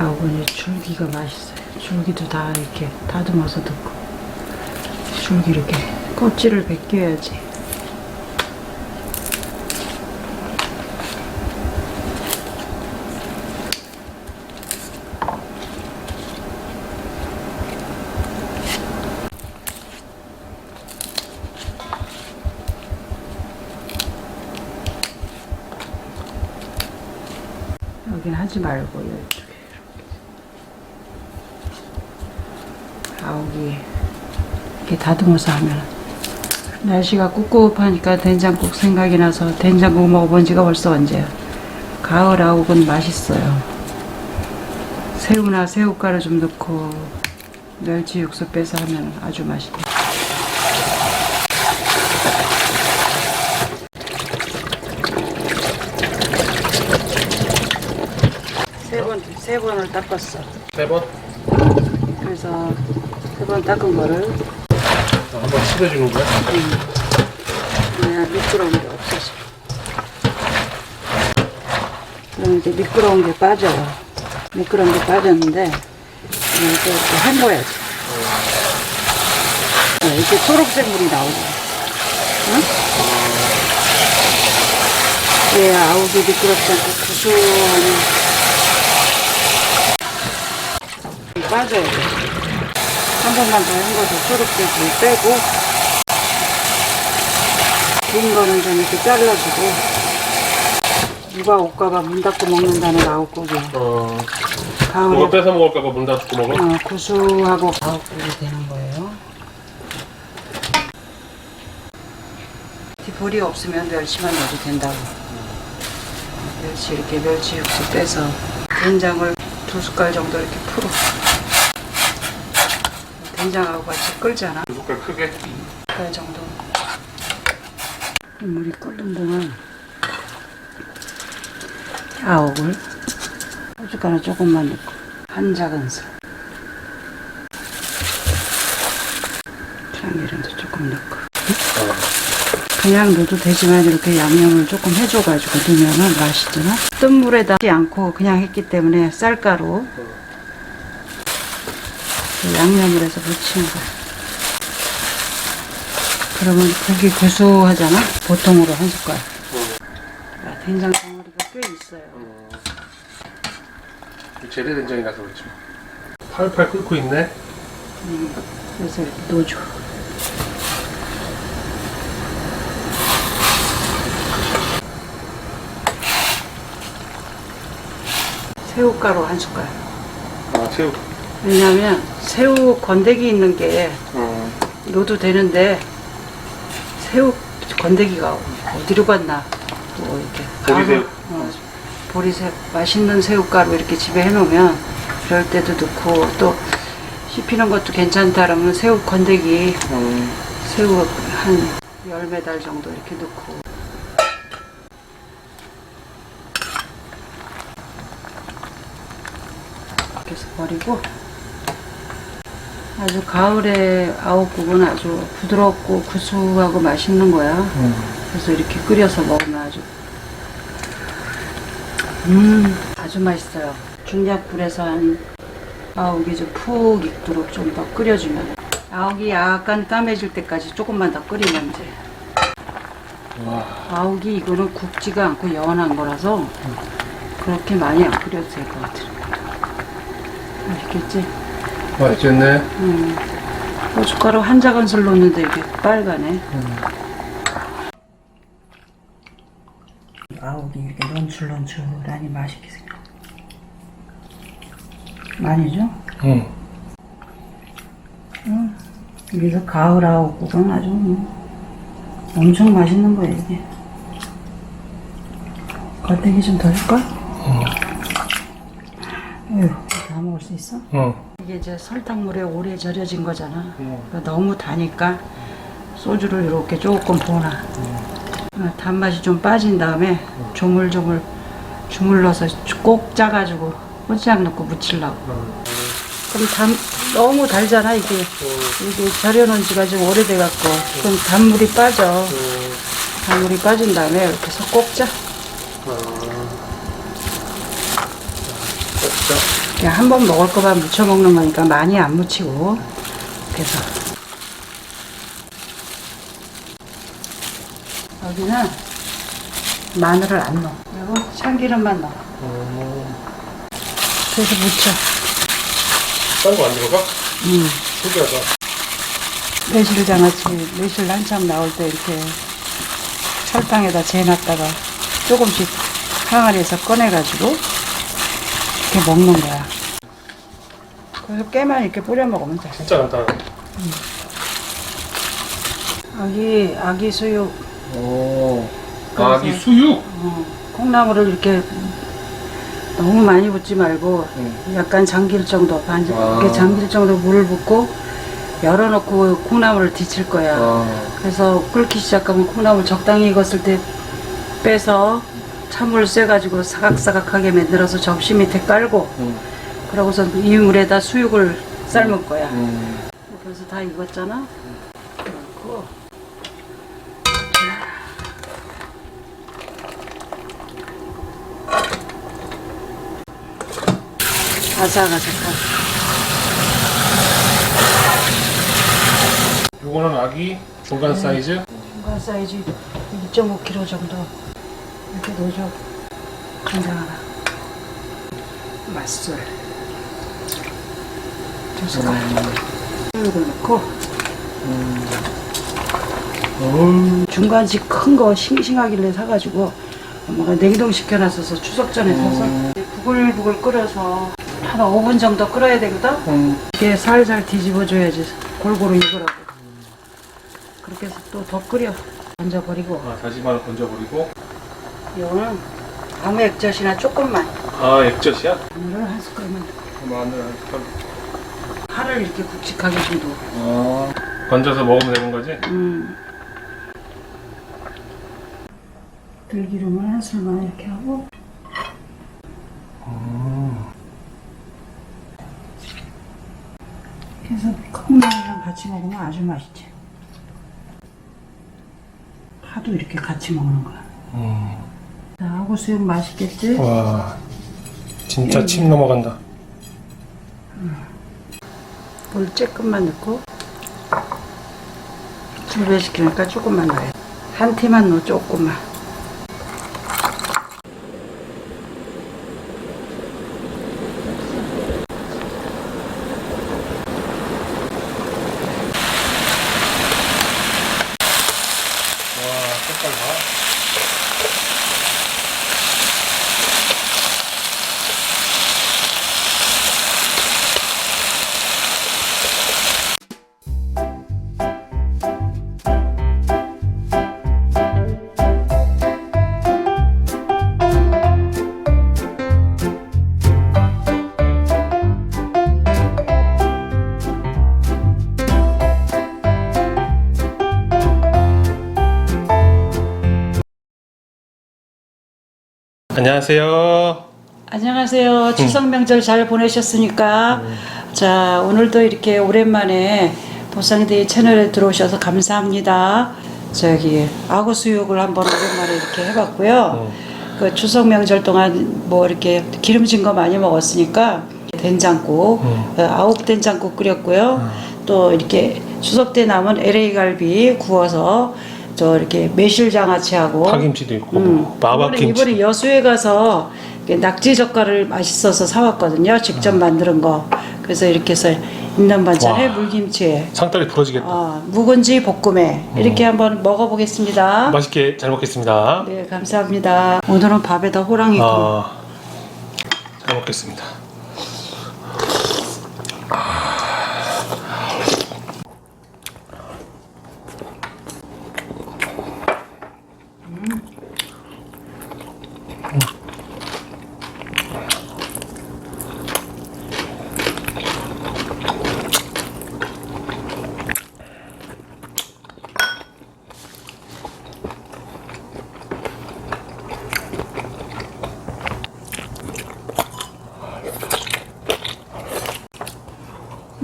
아우건이 줄기가 맛있어요. 줄기도 다 이렇게 다듬어서 넣고 줄기 이렇게 껍질을 벗겨야지. 여긴 하지 말고 이쪽에 아욱이 이렇게 다듬어서 하면. 날씨가 꿉꿉하니까 된장국 생각이 나서 된장국 먹어본 지가 벌써 언제야. 가을 아욱은 맛있어요. 새우나 새우가루 좀 넣고 멸치 육수 빼서 하면 아주 맛있다. 세 번, 세 번을 닦았어. 세 번? 그래서 세번 닦은 거를 한번 씹어주는 거야? 그냥 미끄러운 게 없어져. 그럼 이제 미끄러운 게 빠져요. 미끄러운 게 빠졌는데 이제 이렇게 헹궈야지. 네, 이렇게 초록색 물이 나오고. 응? 얘 아욱이 미끄럽지 않고 구수하니 빠져야 돼. 한 번만 더 헹궈서 초록색 물 빼고 긴 거는 좀 이렇게 잘라주고 누가 올까봐 문 닫고 먹는다는 아욱국이야. 어. 가을에 이거 뺏어 먹을까봐 문 닫고 먹어? 어, 구수하고 아욱국이 되는 거예요. 볼이 없으면 멸치만 넣어도 된다고. 어, 멸치 이렇게 멸치 육수 빼서 된장을 두 숟갈 정도 이렇게 풀어. 된장하고 같이 끓잖아. 두 숟갈 크게. 숟갈 정도. 물이 끓는 동안 아욱을 고춧가루 조금만 넣고 한 작은술 참기름도 조금 넣고 그냥 넣어도 되지만 이렇게 양념을 조금 해줘가지고 넣으면 맛있잖아 뜬 물에다 넣지 않고 그냥 했기 때문에 쌀가루 그 양념을 해서 묻히는 거야 그러면 국이 구수하잖아 보통으로 한 숟갈 아, 된장 덩어리가 꽤 있어요 제대 된장이라서 그렇지. 뭐. 팔팔 끓고 있네. 그래서 이렇게 넣어줘. 새우가루 한 숟갈. 아, 새우. 왜냐면 새우 건더기 있는 게 어. 넣어도 되는데 새우 건더기가 어디로 갔나 또 이렇게 보리새우. 가루, 어, 보리새우 맛있는 새우가루 이렇게 집에 해놓으면 그럴 때도 넣고 또 씹히는 것도 괜찮다 그러면 새우 건더기 음. 새우 한 열매달 정도 이렇게 넣고 이렇게 해서 버리고 아주 가을에 아욱국은 아주 부드럽고 구수하고 맛있는 거야. 그래서 이렇게 끓여서 먹으면 아주 음 아주 맛있어요. 중약불에서 한 아욱이 좀 푹 익도록 좀 더 끓여주면 아욱이 약간 까매질 때까지 조금만 더 끓이면 이제 와. 아욱이 이거는 굽지가 않고 연한 거라서 그렇게 많이 안 끓여도 될 것 같아 맛있겠지? 맛있겠네. 음. 고춧가루 한 작은술 넣는데 이게 빨가네 아욱이 이렇게 런출런출하니 맛있게 생겨 많이 줘? 응. 여기서 가을 아욱국은 아주 뭐 엄청 맛있는 거예요 이게 겉대기 좀 더 줄까? 에휴 다 먹을 수 있어? 응. 이게 이제 설탕물에 오래 절여진 거잖아. 응. 그러니까 너무 다니까 소주를 이렇게 조금 부어놔 어, 단맛이 좀 빠진 다음에 조물조물 주물러서 꼭 짜가지고 고추장 넣고 무치려고. 그럼 단, 너무 달잖아 이게. 이게 절여놓은 지가 좀 오래돼갖고 그럼 단물이 빠져. 단물이 빠진 다음에 이렇게 해서 꼭 짜. 진짜? 그냥 한 번 먹을 거만 무쳐 먹는 거니까 많이 안 무치고 그래서 여기는 마늘을 안 넣어 그리고 참기름만 넣어 음, 그래서 무쳐 딴 거 안 들어가? 음. 신기하다. 매실 장아찌 매실 한참 나올 때 이렇게 설탕에다 재놨다가 조금씩 항아리에서 꺼내가지고 이렇게 먹는 거야 그래서 깨만 이렇게 뿌려 먹으면 돼 진짜 간단하네. 아기 아기 수육 오. 아기 수육? 어, 콩나물을 이렇게 너무 많이 붓지 말고 응. 약간 잠길 정도 반 아. 이렇게 잠길 정도 물을 붓고 열어놓고 콩나물을 데칠 거야. 아. 그래서 끓기 시작하면 콩나물 적당히 익었을 때 빼서 찬물 쐬가지고 사각사각하게 만들어서 접시 밑에 깔고 음. 그러고서 이 물에다 수육을 삶을 거야. 음. 그래서 다 익었잖아. 그렇고 아삭아삭한 요거는 아기 중간 사이즈? 중간 사이즈 2.5kg 정도 이렇게 넣어줘 간장 하나 맛술 두 숟갈 수육을 넣고 음. 중간식 큰거 싱싱하길래 사가지고 엄마가 냉동시켜놨어서 추석 전에 사서 부글부글 끓여서 한 5분 정도 끓여야 되거든? 음. 이게 살살 뒤집어줘야지 골고루 익으라고 그렇게 해서 또 더 끓여 얹어버리고 아, 다시마를 건져버리고. 이거는 아무 액젓이나 조금만 아, 액젓이야? 마늘을 한 숟갈만 마늘 한 숟갈. 파를 이렇게 굵직하게 좀 넣어 아. 건져서 먹으면 되는 거지? 음. 들기름을 한 술만 이렇게 하고 그래서 콩나물이랑 같이 먹으면 아주 맛있지 파도 이렇게 같이 먹는 거야 음. 나하고 수육 맛있겠지? 와. 진짜 침 넘어간다. 물 조금만 넣고 두배 시키니까 조금만 넣어야 돼. 한 티만 넣어 조금만 안녕하세요. 안녕하세요. 추석 명절 잘 보내셨습니까? 자, 오늘도 이렇게 오랜만에 보상대의 채널에 들어오셔서 감사합니다. 저기 아구 수육을 한번 오랜만에 이렇게 해봤고요. 그 추석 명절 동안 뭐 이렇게 기름진 거 많이 먹었으니까 된장국, 음. 어, 아욱 된장국 끓였고요. 또 이렇게 추석 때 남은 LA 갈비 구워서 저 이렇게 매실 장아찌하고 파김치도 있고 음. 마바김치. 이번에, 이번에 여수에 가서 이렇게 낙지 젓갈을 맛있어서 사왔거든요. 직접 만드는 거. 그래서 이렇게 해서 있는 반찬에 와. 물김치에 상다리 부러지겠다. 어, 묵은지 볶음에 이렇게 한번 먹어보겠습니다. 맛있게 잘 먹겠습니다. 네, 감사합니다. 오늘은 밥에다 호랑이 국. 아, 잘 먹겠습니다.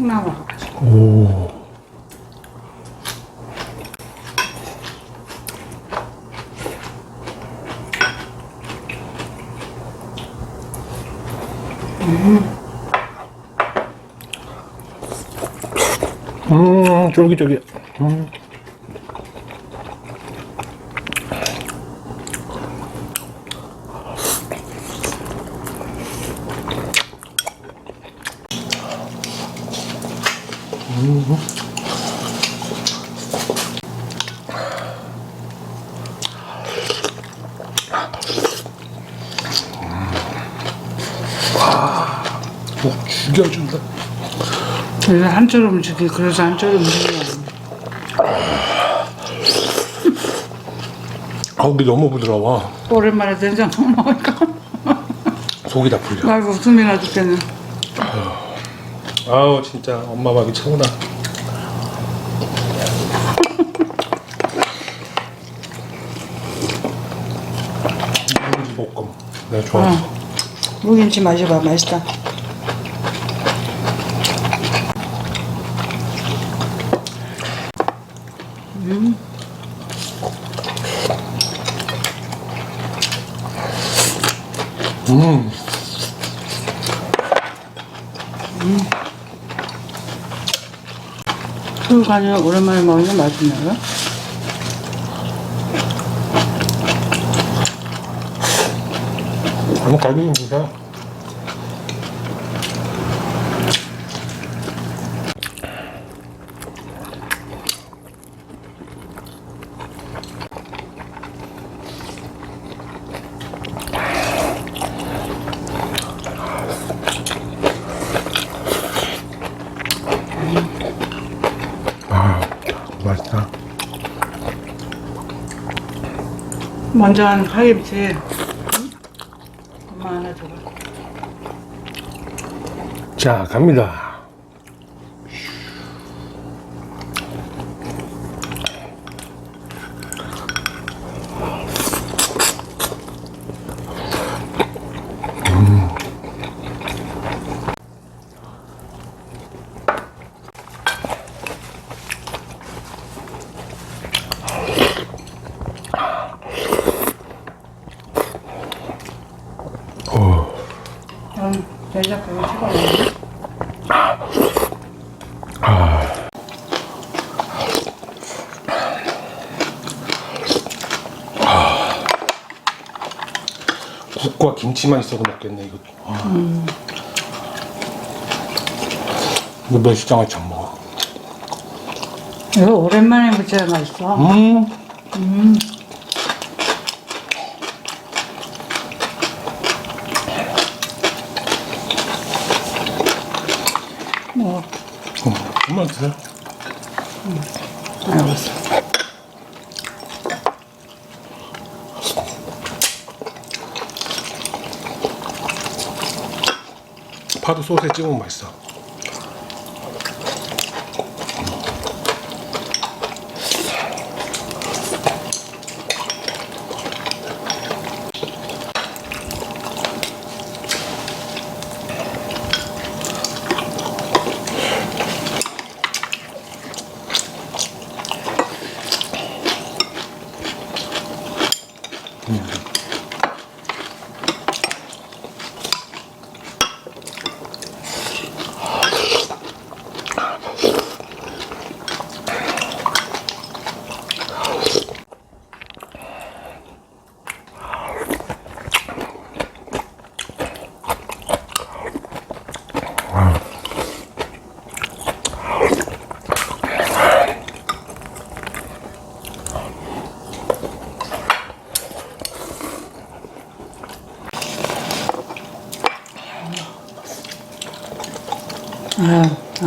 콩나물. 오. 음, 쫄깃쫄깃. 음. 목 죽여준다. 그래서 한쪽으로 주기 그래서 한쪽으로 주기 아, 근데 너무 부드러워. 오랜만에 된장국 먹으니까 속이 다 풀려. 말고 웃음이 나 죽겠네 아우, 진짜 엄마 밥이 최고다. 무지 볶음. 내가 거. 무김치 마셔봐 맛있다 술간이 오랜만에 먹으니까 맛있네요. 가격이 보 먼저 한 파김치 엄마 하나 줘봐 자, 갑니다. 국과 김치만 있어도 먹겠네 이거. 아. 이거 멸치장을 참 먹어. 이거 오랜만에 먹자 맛있어 음. 뭐 음. 정말 드세요. 알았어 파도 소스에 찍으면 맛있어.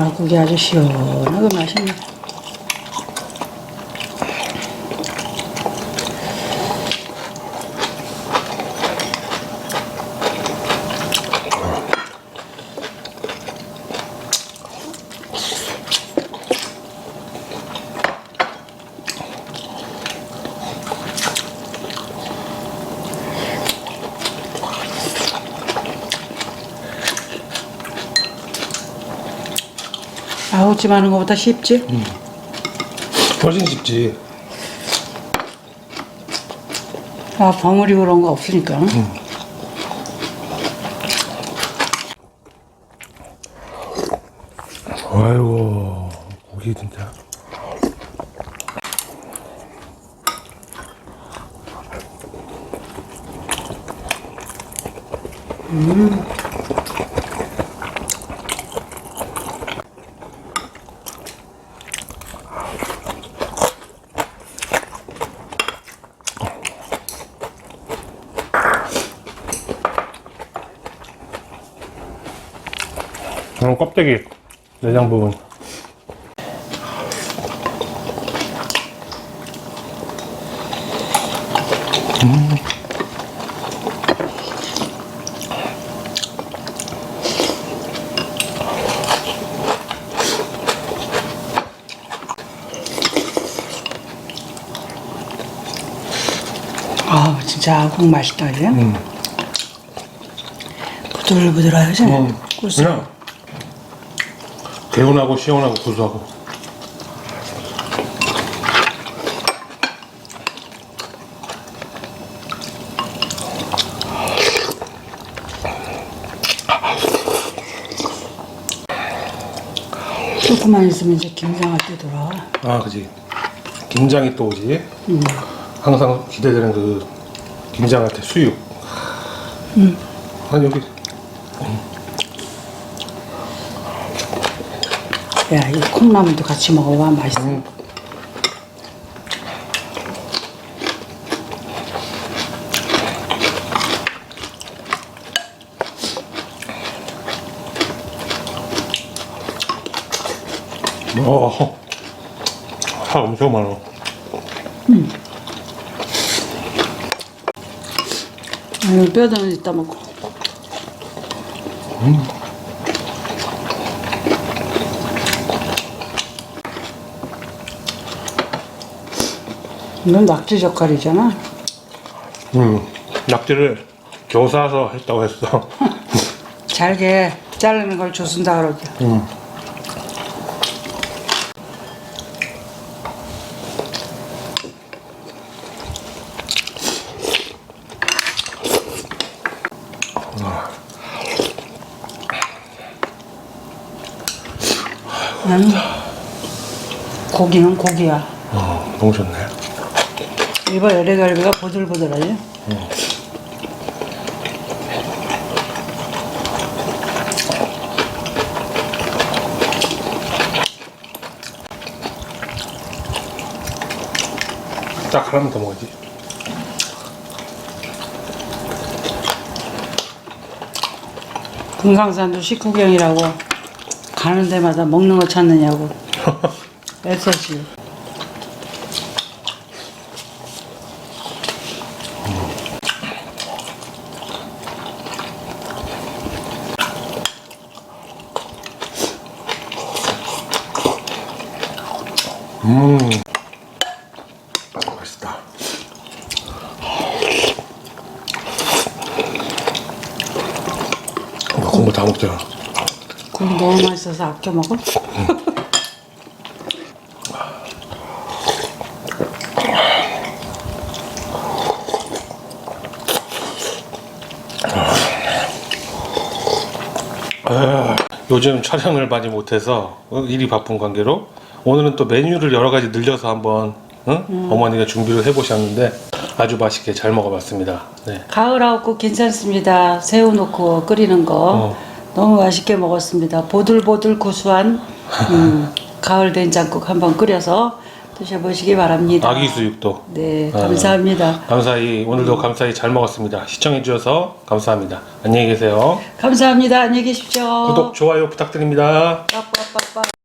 아, 아 국이 아주 시원하고 맛있네 아웃집 하는 것보다 쉽지? 훨씬 쉽지. 아 버무리 그런 거 없으니까 아이고 고기 고기 진짜. 음, 껍데기 내장 부분. 아 진짜 국 맛있다 이제. 음. 부들부들하지. 음. 고소. 그냥 개운하고 시원하고 고소하고. 조금만 있으면 이제 김장할 때 돌아와. 아, 그지. 김장이 또 오지. 항상 기대되는 그 김장할 때 수육. 음. 아니 여기 야, 이 콩나물도 같이 먹어봐 맛있어. 음. 어, 살 엄청 많아. 아유, 뼈다는 이따 먹고. 이건 낙지 젓갈이잖아. 음, 낙지를 겨사서 했다고 했어. 잘게 자르는 걸 그러죠. 음. 음. 고기는 고기야. 어, 너무 좋네. 일반 LA갈비가 보들보들하지. 딱 하나만 더 먹어야지. 금강산도 식구경이라고 가는 데마다 먹는 거 찾느냐고 애써지. 음, 맛있다. 어, 공부 다 먹잖아. 국이 너무 맛있어서 아껴 먹어. 아, 요즘 촬영을 많이 못해서 어, 일이 바쁜 관계로 오늘은 또 메뉴를 여러 가지 늘려서 한번 응? 어머니가 준비를 해보셨는데 아주 맛있게 잘 먹어봤습니다. 네. 가을하고 괜찮습니다. 새우 넣고 끓이는 거 어. 너무 맛있게 먹었습니다. 보들보들 고소한 음, 가을 된장국 한번 끓여서 드셔보시기 바랍니다. 아기 수육도 네, 아. 감사합니다. 감사히 오늘도 감사히 잘 먹었습니다. 시청해주셔서 감사합니다. 안녕히 계세요. 감사합니다. 안녕히 계십시오. 구독 좋아요 부탁드립니다. 빠빠빠빠.